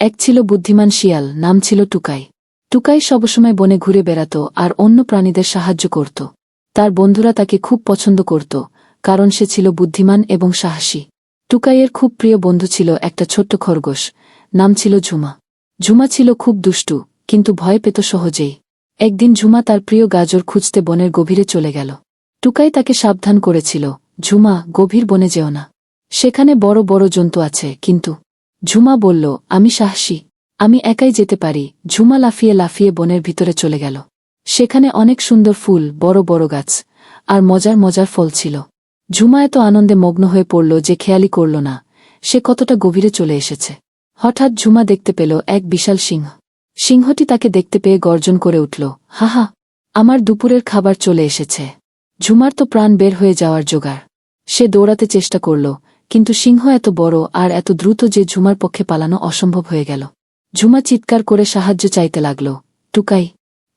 এক ছিল বুদ্ধিমান শিয়াল, নাম ছিল টুকাই। টুকাই সবসময় বনে ঘুরে বেড়াত আর অন্য প্রাণীদের সাহায্য করত। তার বন্ধুরা তাকে খুব পছন্দ করত, কারণ সে ছিল বুদ্ধিমান এবং সাহসী। টুকাইয়ের খুব প্রিয় বন্ধু ছিল একটা ছোট্ট খরগোশ, নাম ছিল ঝুমা। ঝুমা ছিল খুব দুষ্টু, কিন্তু ভয় পেত সহজেই। একদিন ঝুমা তার প্রিয় গাজর খুঁজতে বনের গভীরে চলে গেল। টুকাই তাকে সাবধান করেছিল, ঝুমা, গভীর বনে যেও না। সেখানে বড় বড় জন্তু আছে, কিন্তু ঝুমা বলল, আমি সাহসী। আমি একাই যেতে পারি। ঝুমা লাফিয়ে লাফিয়ে বনের ভিতরে চলে গেল। সেখানে অনেক সুন্দর ফুল, বড় বড় গাছ, আর মজার মজার ফল ছিল। ঝুমা এত আনন্দে মগ্ন হয়ে পড়ল যে খেয়ালি করল না। সে কতটা গভীরে চলে এসেছে। হঠাৎ ঝুমা দেখতে পেল এক বিশাল সিংহ। সিংহটি তাকে দেখতে পেয়ে গর্জন করে উঠল হাহা আমার দুপুরের খাবার চলে এসেছে। ঝুমার তো প্রাণ বের হয়ে যাওয়ার জোগাড়। সে দৌড়াতে চেষ্টা করল কিন্তু সিংহ এত বড় আর এত দ্রুত যে ঝুমার পক্ষে পালানো অসম্ভব হয়ে গেল। ঝুমা চিৎকার করে সাহায্য চাইতে লাগল। টুকাই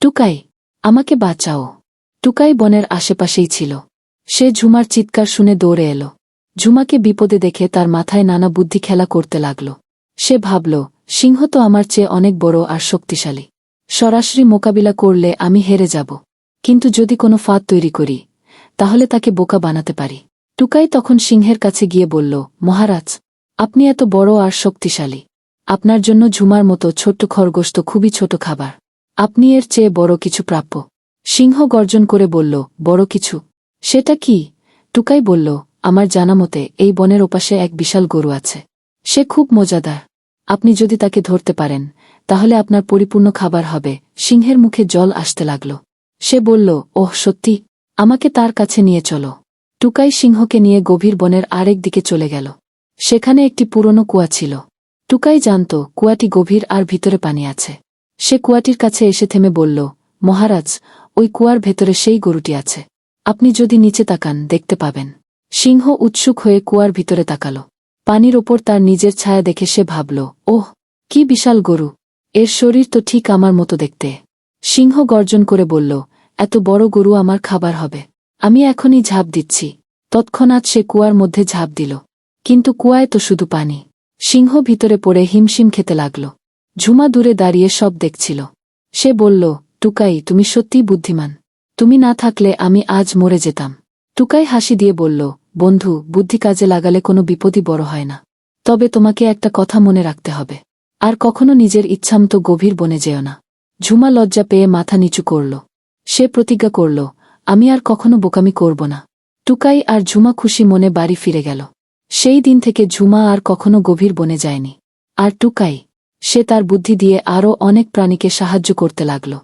টুকাই, আমাকে বাঁচাও। টুকাই বনের আশেপাশেই ছিল। সে ঝুমার চিৎকার শুনে দৌড়ে এলো। ঝুমাকে বিপদে দেখে তার মাথায় নানা বুদ্ধি খেলা করতে লাগল। সে ভাবল, সিংহ তো আমার চেয়ে অনেক বড় আর শক্তিশালী। সরাসরি মোকাবিলা করলে আমি হেরে যাব। কিন্তু যদি কোনো ফাঁদ তৈরি করি, তাহলে তাকে বোকা বানাতে পারি। টুকাই তখন সিংহের কাছে গিয়ে বলল, মহারাজ, আপনি এত বড় আর শক্তিশালী। আপনার জন্য ঝুমার মতো ছোট্ট খরগোশ তো খুবই ছোট খাবার। আপনি এর চেয়ে বড় কিছু প্রাপ্য সিংহ গর্জন করে বলল, বড় কিছু? সেটা কি টুকাই বলল, আমার জানামতে এই বনের ওপাশে এক বিশাল গরু আছে। সে খুব মজাদার। আপনি যদি তাকে ধরতে পারেন, তাহলে আপনার পরিপূর্ণ খাবার হবে সিংহের মুখে জল আসতে লাগল। সে বলল, ওহ, সত্যি। আমাকে তার কাছে নিয়ে চলো। টুকাই সিংহকে নিয়ে গভীর বনের আরেক দিকে চলে গেল। সেখানে একটি পুরনো কুয়া ছিল। টুকাই জানত কুয়াটি গভীর আর ভিতরে পানি আছে। সে কুয়াটির কাছে এসে থেমে বলল, মহারাজ, ওই কুয়ার ভেতরে সেই গরুটি আছে। আপনি যদি নিচে তাকান, দেখতে পাবেন সিংহ উৎসুক হয়ে কুয়ার ভিতরে তাকাল। পানির ওপর তার নিজের ছায়া দেখে সে ভাবল, ওহ, কি বিশাল গরু। এর শরীর তো ঠিক আমার মতো দেখতে। সিংহ গর্জন করে বলল, এত বড় গরু আমার খাবার হবে। আমি এখনই ঝাঁপ দিচ্ছি। তৎক্ষণাৎ সে কুয়ার মধ্যে ঝাঁপ দিল। কিন্তু কুয়ায় তো শুধু পানি। সিংহ ভিতরে পড়ে হিমশিম খেতে লাগল। ঝুমা দূরে দাঁড়িয়ে সব দেখছিল। সে বলল, টুকাই, তুমি সত্যিই বুদ্ধিমান। তুমি না থাকলে আমি আজ মরে যেতাম। টুকাই হাসি দিয়ে বলল, বন্ধু, বুদ্ধি কাজে লাগালে কোনো বিপদই বড় হয় না। তবে তোমাকে একটা কথা মনে রাখতে হবে। আর কখনো নিজের ইচ্ছামতো গভীর বনে যেও না। ঝুমা লজ্জা পেয়ে মাথা নিচু করল। সে প্রতিজ্ঞা করল, আমি আর কখনো বোকামি করব না। টুকাই আর ঝুমা খুশি মনে বাড়ি ফিরে গেল। সেই দিন থেকে ঝুমা আর কখনো গভীর বনে যায়নি। আর টুকাই, সে তার বুদ্ধি দিয়ে আরও অনেক প্রাণীকে সাহায্য করতে লাগল।